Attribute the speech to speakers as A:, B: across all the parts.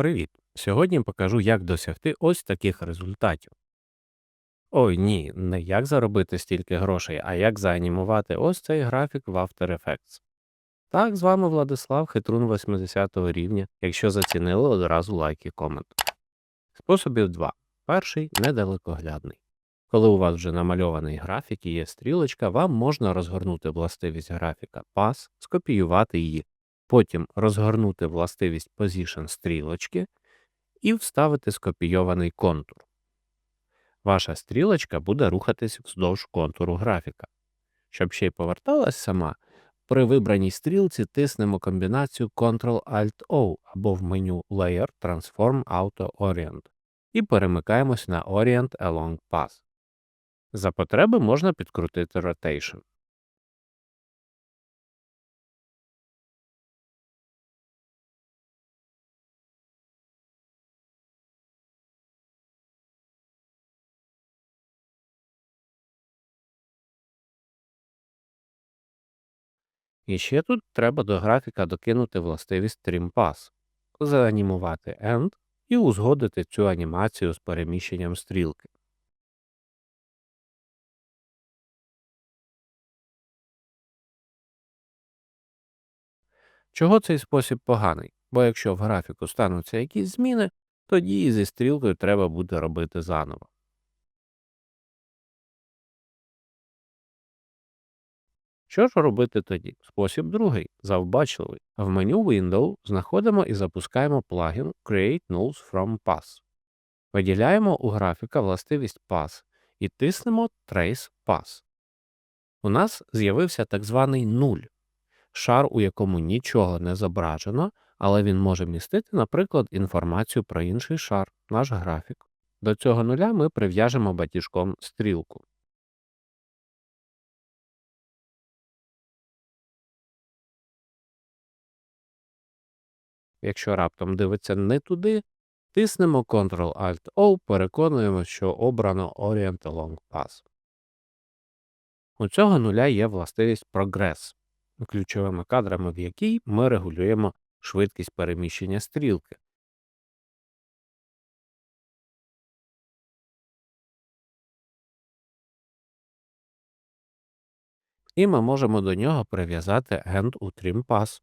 A: Привіт! Сьогодні покажу, як досягти ось таких результатів. Ой, ні, не як заробити стільки грошей, а як заанімувати ось цей графік в After Effects. Так, з вами Владислав, хитрун 80 рівня. Якщо зацінили, одразу лайк і комент. Способів 2. Перший недалекоглядний. Коли у вас вже намальований графік і є стрілочка, вам можна розгорнути властивість графіка Pass, скопіювати її, потім розгорнути властивість Position стрілочки і вставити скопійований контур. Ваша стрілочка буде рухатись вздовж контуру графіка. Щоб ще й поверталась сама, при вибраній стрілці тиснемо комбінацію Ctrl-Alt-O або в меню Layer Transform Auto Orient і перемикаємось на Orient Along Path. За потреби можна підкрутити Rotation. І ще тут треба до графіка докинути властивість Trim заанімувати End і узгодити цю анімацію з переміщенням стрілки. Чого цей спосіб поганий? Бо якщо в графіку стануться якісь зміни, тоді і зі стрілкою треба буде робити заново. Що ж робити тоді? Спосіб другий завбачливий. В меню Window знаходимо і запускаємо плагін Create Nulls from Pass. Виділяємо у графіка властивість Pass і тиснемо Trace Pass. У нас з'явився так званий нуль шар, у якому нічого не зображено, але він може містити, наприклад, інформацію про інший шар, наш графік. До цього нуля ми прив'яжемо батіжком стрілку. Якщо раптом дивиться не туди, тиснемо Ctrl-Alt-O, переконуємо, що обрано Orient Along Path. У цього нуля є властивість Progress, ключовими кадрами в якій ми регулюємо швидкість переміщення стрілки. І ми можемо до нього прив'язати End у Trim Pass.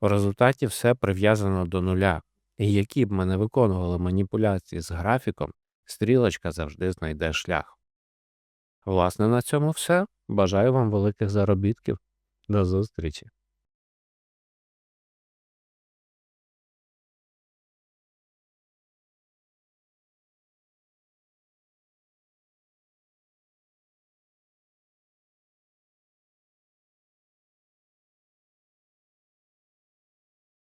A: В результаті все прив'язано до нуля, і які б ми не виконували маніпуляції з графіком, стрілочка завжди знайде шлях. Власне, на цьому все. Бажаю вам великих заробітків. До зустрічі!